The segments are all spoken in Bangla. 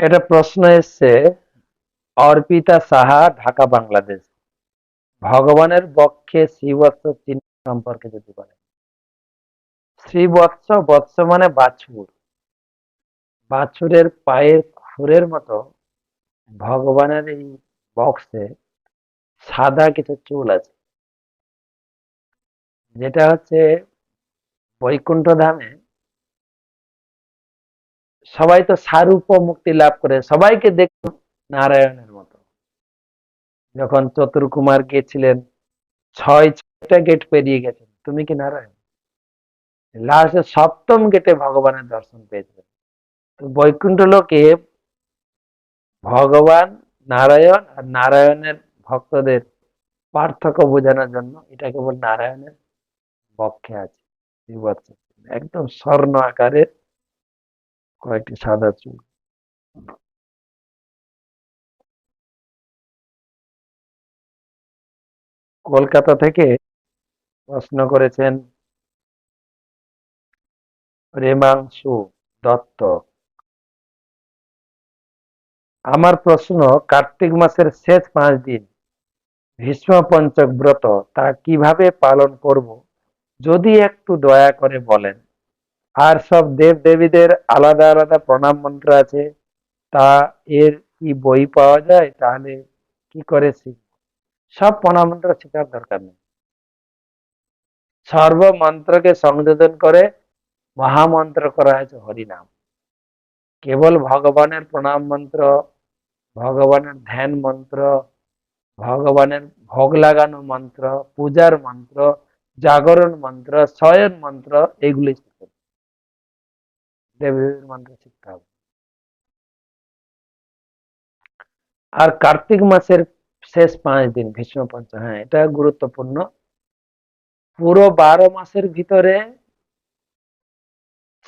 এটা প্রশ্ন এসছে, অর্পিতা সাহা, ঢাকা, বাংলাদেশ। ভগবানের বক্ষে শ্রীবৎস চিহ্ন সম্পর্কে যদি বলেন। শ্রীবৎস, বৎস মানে বাছুর। বাছুরের পায়ের খুরের মতো ভগবানের এই বক্সে সাদা কিছু চুল আছে। যেটা হচ্ছে বৈকুণ্ঠ ধামে সবাই তো সারূপ মুক্তি লাভ করে, সবাইকে দেখুন নারায়ণের মতো। যখন চতুর্কুমার গিয়েছিলেন ছয় ছয়টা গেট পেরিয়ে গেছেন, তুমি কি নারায়ণ? লাস্টে সপ্তম গেটে ভগবানের দর্শন পেয়েছিলেন। তো বৈকুণ্ঠ লোকে ভগবান নারায়ণ আর নারায়ণের ভক্তদের পার্থক্য বোঝানোর জন্য এটা কেবল নারায়ণের পক্ষে আছে একদম স্বর্ণ আকারের কয়েকটি সাদা চুল। কলকাতা থেকে প্রশ্ন করেছেন রেমাংশু দত্ত। আমার প্রশ্ন, কার্তিক মাসের শেষ পাঁচ দিন ভীষ্ম পঞ্চক ব্রত তা কীভাবে পালন করব, যদি একটু দয়া করে বলেন। আর সব দেব দেবীদের আলাদা আলাদা প্রণাম মন্ত্র আছে। তা এর কি বই পাওয়া যায়? তাহলে কি করে শিখব? সব প্রণাম মন্ত্র শেখার দরকার নেই। সর্ব মন্ত্রকে সংযোজন করে মহামন্ত্র করা হয়েছে হরিনাম। কেবল ভগবানের প্রণাম মন্ত্র, ভগবানের ধ্যান মন্ত্র, ভগবানের ভোগ লাগানো মন্ত্র, পূজার মন্ত্র, জাগরণ মন্ত্র, শয়ন মন্ত্র এগুলি হবে। মন্ত্র শিখতে হবে। আর কার্তিক মাসের শেষ পাঁচ দিন, ভীষ্ম পঞ্চ হ্যাঁ এটা গুরুত্বপূর্ণ। পুরো বারো মাসের ভিতরে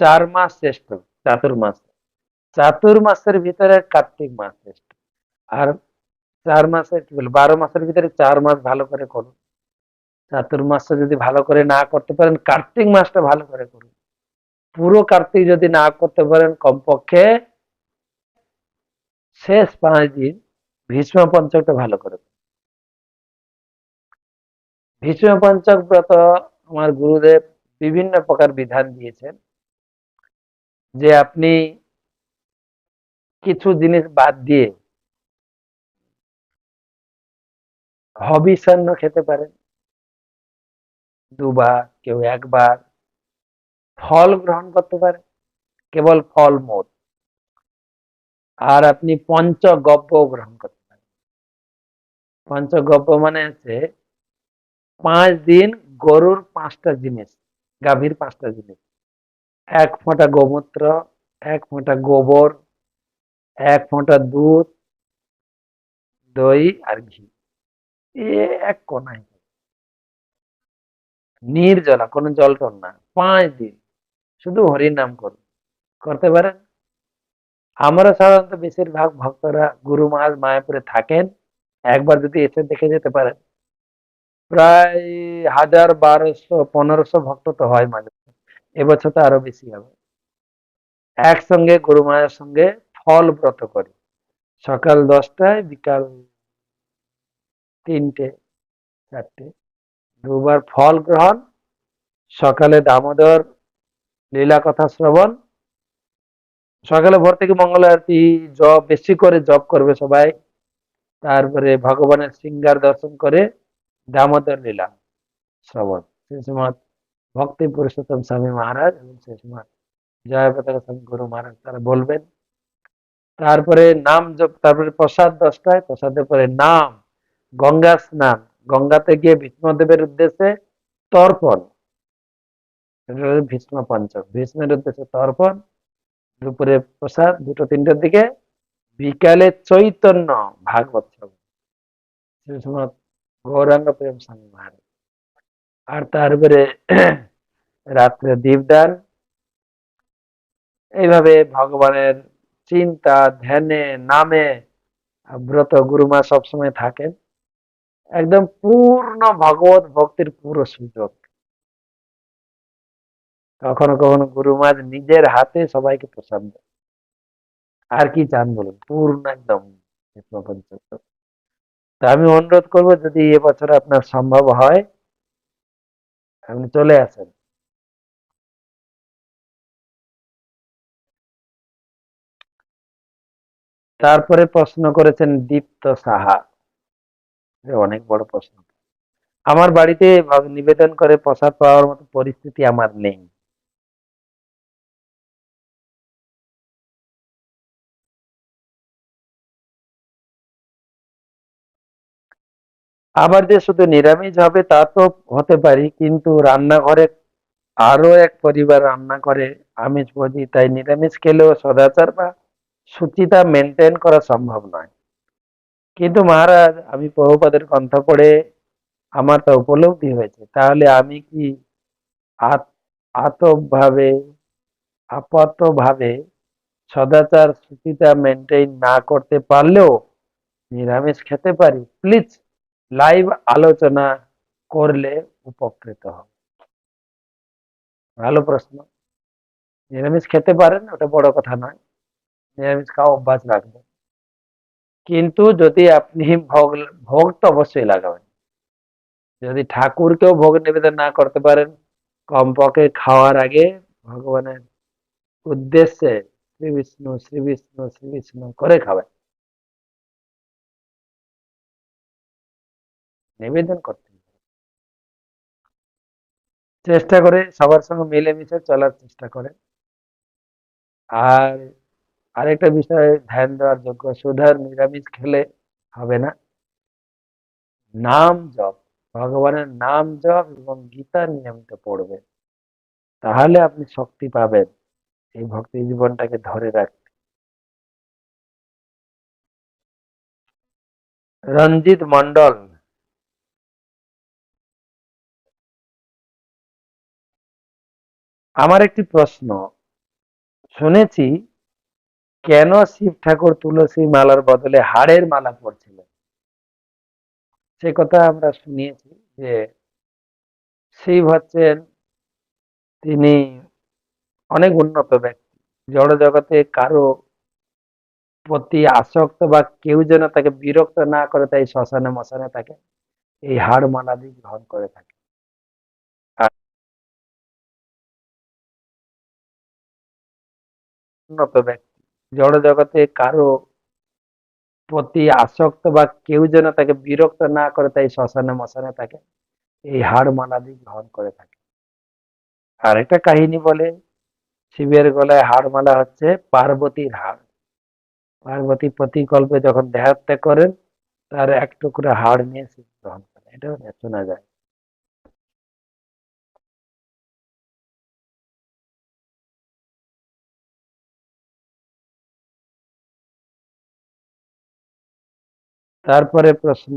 চার মাস শ্রেষ্ঠ, চাতুর্মাস। চাতুর্মাসের ভিতরে কার্তিক মাস শ্রেষ্ঠ। আর চার মাসের কি বলব, বারো মাসের ভিতরে চার মাস ভালো করে করুন। চাতুর্মাসটা যদি ভালো করে না করতে পারেন, কার্তিক মাসটা ভালো করে করুন। পুরো কার্তিক যদি না করতে পারেন কমপক্ষে শেষ পাঁচ দিন ভীষ্ম পঞ্চকটা ভালো করে। ভীষ্ম পঞ্চক ব্রত আমার গুরুদেব বিভিন্ন প্রকার বিধান দিয়েছেন যে আপনি কিছু জিনিস বাদ দিয়ে হবিষান্ন খেতে পারেন দুবার, কেউ একবার ফল গ্রহণ করতে পারে, কেবল ফল মোট আর আপনি পঞ্চগব্য গ্রহণ করতে পারেন। পঞ্চগব্য মানে হচ্ছে পাঁচ দিন গরুর পাঁচটা জিনিস, গাভীর পাঁচটা জিনিস। এক ফোঁটা গোমূত্র, এক ফোঁটা গোবর, এক ফোঁটা দুধ, দই আর ঘি। এ এক কোনায়। নির্জলা, কোনো জল টল না। পাঁচ দিন। শুধু হরির নাম করুন করতে পারেন? আমরা সাধারণত বেশিরভাগ ভক্তরা গুরু মহারাজ মায়াপুরে থাকেন। একবার যদি এসে দেখে যেতে পারেন। প্রায় হাজার বারোশো, পনেরোশো ভক্ত তো হয় মাঝে। এবছর তো আরও বেশি হবে। একসঙ্গে গুরু মায়ের সঙ্গে ফল ব্রত করি। সকাল দশটায়, বিকাল তিনটে, চারটে। দুবার ফল গ্রহণ। সকালে দামোদর লীলা কথা শ্রবণ। সকালে ভোর থেকে মঙ্গল আরতি, জপ, বেশি করে জপ করবে সবাই। তারপরে ভগবানের সিঙ্গার দর্শন করে দামোদর লীলা শ্রবণ। সময় ভক্তি পুরুষোত্তম স্বামী মহারাজ এবং সময় জয় পতাকা স্বামী গুরু মহারাজ তারা বলবেন। তারপরে নাম জপ, তারপরে প্রসাদ দশটায়, প্রসাদের পরে নাম, গঙ্গা স্নান। গঙ্গাতে গিয়ে ভীষ্মদেবের উদ্দেশ্যে তর্পণ। ভীষ্ম পঞ্চক। ভীষ্মের উদ্দেশ্যে তর্পণ, দুপুরে প্রসাদ, দুটো তিনটের দিকে বিকালে চৈতন্য ভাগবত গৌরাঙ্গ প্রেম স্বামী মহারাজ আর তারপরে রাত্রে দীপদান। এইভাবে ভগবানের চিন্তা, ধ্যানে, নামে ব্রত গুরুমা সবসময় থাকেন। একদম পূর্ণ ভগবত ভক্তির পুরো সুযোগ। কখনো কখনো গুরু গুরুমাজ নিজের হাতে সবাইকে প্রসাদ দেন। আর কি চান বলুন? পূর্ণ একদম তা আমি অনুরোধ করব, যদি এবছর আপনার সম্ভব হয়, আপনি চলে আসেন। তারপরে প্রশ্ন করেছেন দীপ্ত সাহা। অনেক বড় প্রশ্ন। আমার বাড়িতে নিবেদন করে প্রসাদ পাওয়ার মতো পরিস্থিতি আমার নেই। আবার যে শুধু নিরামিষ হবে তা তো হতে পারি, কিন্তু রান্নাঘরে আরও এক পরিবার রান্না করে আমিষ ভোজি, তাই নিরামিষ খেলেও সদাচার বা সুচিতা মেনটেন করা সম্ভব নয়। কিন্তু মহারাজ, আমি প্রভুপাদের কণ্ঠ পড়ে আমার তা উপলব্ধি হয়েছে। তাহলে আমি কি আত- আতভাবে আপাতভাবে সদাচার, সুচিতা মেনটেন না করতে পারলেও নিরামিষ খেতে পারি? প্লিজ লাইভ আলোচনা করলে উপকৃত হব। ভালো প্রশ্ন। নিরামিষ খেতে পারেন, ওটা বড় কথা নয়। নিরামিষ খাওয়া অভ্যাস রাখবেন। কিন্তু যদি আপনি ভোগ ভোগ তো অবশ্যই লাগাবেন। যদি ঠাকুরকেও ভোগ নিবেদন না করতে পারেন, কমপক্ষে খাওয়ার আগে ভগবানের উদ্দেশ্যে শ্রী বিষ্ণু শ্রী বিষ্ণু শ্রী বিষ্ণু করে খাবেন। নিবেদন করতে চেষ্টা করে সবার সঙ্গে মিলেমিশে চলার চেষ্টা করে আর আরেকটা বিষয়, ধ্যান দেওয়ার যোগ্য, সুধার নিরামিষ খেলে হবে না। নাম জপ, ভগবানের নাম জপ এবং গীতা নিয়মিত পড়বে। তাহলে আপনি শক্তি পাবেন এই ভক্তি জীবনটাকে ধরে রাখতে। রঞ্জিত মন্ডল আমার একটি প্রশ্ন। শুনেছি কেন শিব ঠাকুর তুলসী মালার বদলে হাড়ের মালা পরছিলেন? সে কথা আমরা শুনিয়েছি যে শিব হচ্ছেন তিনি অনেক উন্নত ব্যক্তি। জড় জগতে কারও প্রতি আসক্ত বা কেউ যেন তাকে বিরক্ত না করে তাই শ্মশানে মশানে তাকে এই হাড় মালা দিয়ে গ্রহণ করে থাকে। উন্নত ব্যক্তি। জড় জগতে কারও প্রতি আসক্ত বা কেউ যেন তাকে বিরক্ত না করে, তাই শ্মশানে মশানে তাকে এই হাড় মালা দিয়ে গ্রহণ করে থাকে। আর একটা কাহিনী বলে, শিবের গলায় হাড় মালা হচ্ছে পার্বতীর হাড়। পার্বতী প্রতিকল্পে যখন দেহাত্যাগ করেন, তার এক টুকরো হাড় নিয়ে শিব গ্রহণ করেন। এটাও শোনা যায়। তারপরে প্রশ্ন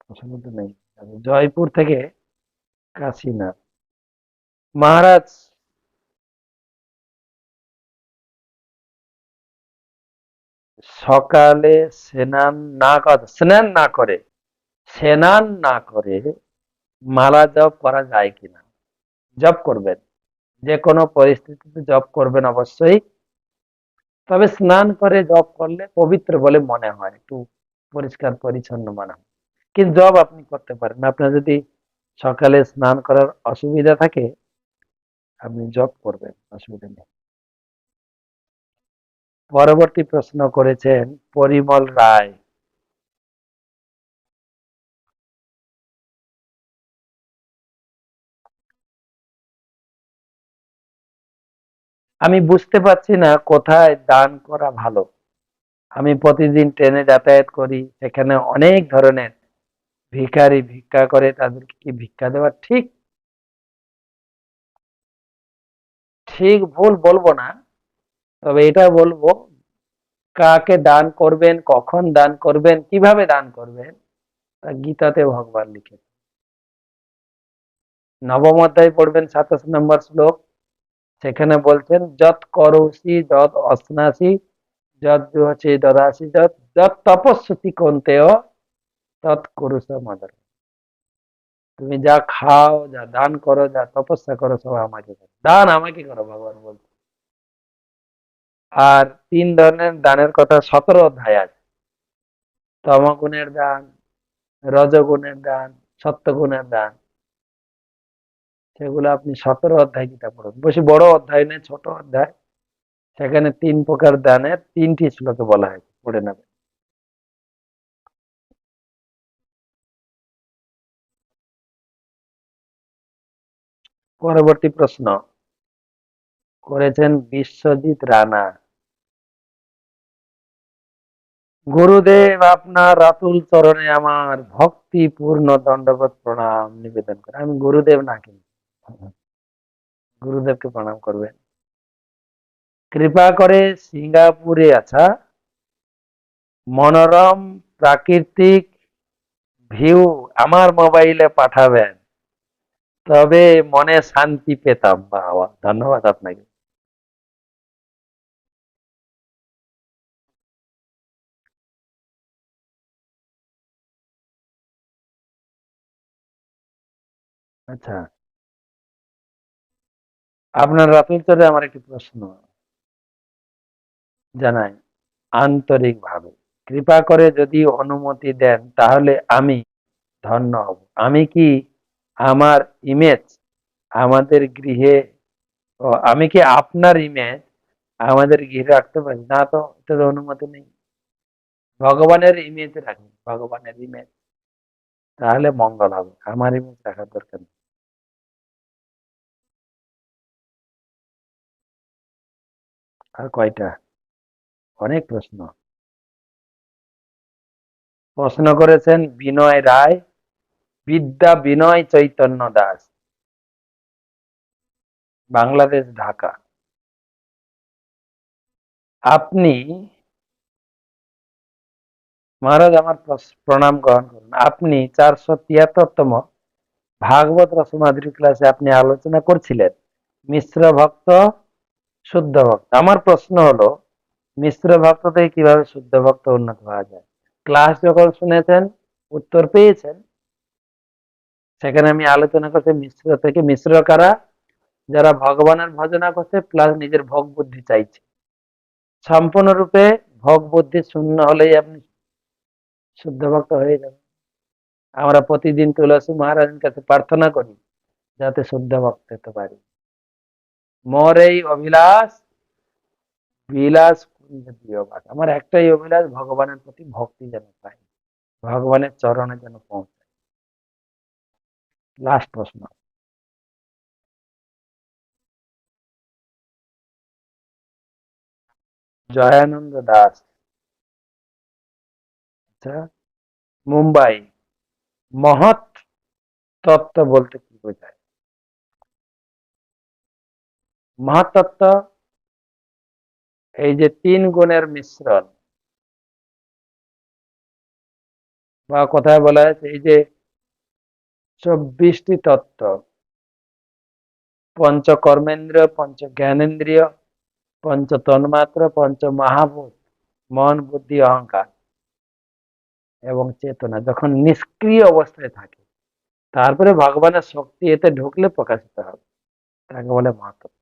প্রশ্ন তো নেই। জয়পুর থেকে কাশীনাথ। মহারাজ, সকালে স্নান না স্নান না করে, স্নান না করে মালা জপ করা যায় কিনা? জপ করবেন। যে কোনো পরিস্থিতিতে জপ করবেন অবশ্যই। তবে স্নান করে জপ করলে পবিত্র বলে মনে হয়। একটু পরিষ্কার, পরিচ্ছন্ন মনে হয়। কিন্তু জব আপনি করতে পারেন আপনার যদি সকালে স্নান করার অসুবিধা থাকে, আপনি জব করবেন, অসুবিধা নেই। পরবর্তী প্রশ্ন করেছেন, পরিমল রায়। আমি বুঝতে পারছি না কোথায় দান করা ভালো। আমি প্রতিদিন ট্রেনে যাতায়াত করি, সেখানে অনেক ধরনের ভিখারি ভিক্ষা করে, তাদেরকে কি ভিক্ষা দেওয়া ঠিক? ঠিক ভুল বলব না, তবে এটা বলব, কাকে দান করবেন, কখন দান করবেন, কীভাবে দান করবেন, তা গীতাতে ভগবান লিখেছে নবম অধ্যায় পড়বেন সাতাশ নম্বর শ্লোক। সেখানে বলছেন যত করসি যত অশ্নাসি যত হচ্ছে দদাসি যত যত তপস্বতী কন্তেও তৎ কুরুষ মাদার। তুমি যা খাও, যা দান করো, যা তপস্যা করো, সব আমাকে করো দান আমাকে করো, ভগবান বলছে। আর তিন ধরনের দানের কথা সতেরো অধ্যায় আছে। তমগুণের দান, রজগুণের দান, সত্যগুণের দান সেগুলো আপনি সতেরো অধ্যায় কিতাব পড়ুন। বেশি বড় অধ্যায় নেই ছোট অধ্যায়। সেখানে তিন প্রকার দানের তিনটি শ্লোকে বলা হয়েছে, পড়ে নেবে পরবর্তী প্রশ্ন। করেছেন বিশ্বজিৎ রানা। গুরুদেব, আপনার রাতুল চরণে আমার ভক্তিপূর্ণ দণ্ডবোধ প্রণাম নিবেদন করে। আমি গুরুদেব না কিন্তু। গুরুদেবকে প্রণাম করবেন। কৃপা করে সিঙ্গাপুরে আছা। মনোরম প্রাকৃতিক ভিউ আমার মোবাইলে পাঠাবেন। তবে মনে শান্তি পেতাম বাবা ধন্যবাদ আপনাকে। আচ্ছা। আপনার রাতুল চরে আমার একটি প্রশ্ন। জানাই, আন্তরিকভাবে কৃপা করে যদি অনুমতি দেন, তাহলে আমি ধন্য হব। আমি কি আমার ইমেজ আমাদের গৃহে আমি কি আপনার ইমেজ আমাদের গৃহে রাখতে পারি? না তো এটা তো অনুমতি নেই। ভগবানের ইমেজ রাখি, ভগবানের ইমেজ তাহলে মঙ্গল হবে। আমার ইমেজ রাখার দরকার নেই। আর কয়টা? অনেক প্রশ্ন। প্রশ্ন করেছেন বিনয় রায়, বিদ্যা বিনয় চৈতন্য দাস। বাংলাদেশ, ঢাকা। আপনি, মহারাজ, আমার প্রণাম গ্রহণ করুন। আপনি চারশো তিয়াত্তরতম ভাগবত রসমাধুরী ক্লাসে আপনি আলোচনা করছিলেন। মিশ্র ভক্ত শুদ্ধ ভক্ত। আমার প্রশ্ন হলো, মিশ্র ভক্ত থেকে কীভাবে শুদ্ধ ভক্ত উন্নত হওয়া যায়? ক্লাস যখন শুনেছেন, উত্তর পেয়েছেন? সেখানে আমি আলোচনা করছি মিশ্র থেকে। মিশ্র কারা? যারা ভগবানের ভজনা করছে প্লাস নিজের ভোগ বুদ্ধি চাইছে। সম্পূর্ণরূপে ভোগ বুদ্ধি শূন্য হলেই আপনি শুদ্ধ ভক্ত হয়ে যাবেন। আমরা প্রতিদিন তুলসী মহারাজের কাছে প্রার্থনা করি, যাতে শুদ্ধ ভক্ত হতে পারি। মোর এই অভিলাষ, বিলাস বাস। আমার একটাই অভিলাষ, ভগবানের প্রতি ভক্তি যেন পাই ভগবানের চরণে যেন পৌঁছায়। লাস্ট প্রশ্ন। জয়ানন্দ দাস। আচ্ছা মুম্বাই, মহৎ তত্ত্ব বলতে কি বোঝায়? মহৎ তত্ত্ব এই যে তিন গুণের মিশ্রণ। বা কথায় বলা হয়েছে, এই যে চব্বিশটি তত্ত্ব পঞ্চ কর্মেন্দ্রিয় পঞ্চ জ্ঞানেন্দ্রিয় পঞ্চ তন্মাত্র পঞ্চ মহাভূত মন, বুদ্ধি, অহংকার এবং চেতনা যখন নিষ্ক্রিয় অবস্থায় থাকে, তারপরে ভগবানের শক্তি এতে ঢুকলে প্রকাশিত হবে। তাকে বলে মহাতত্ত্ব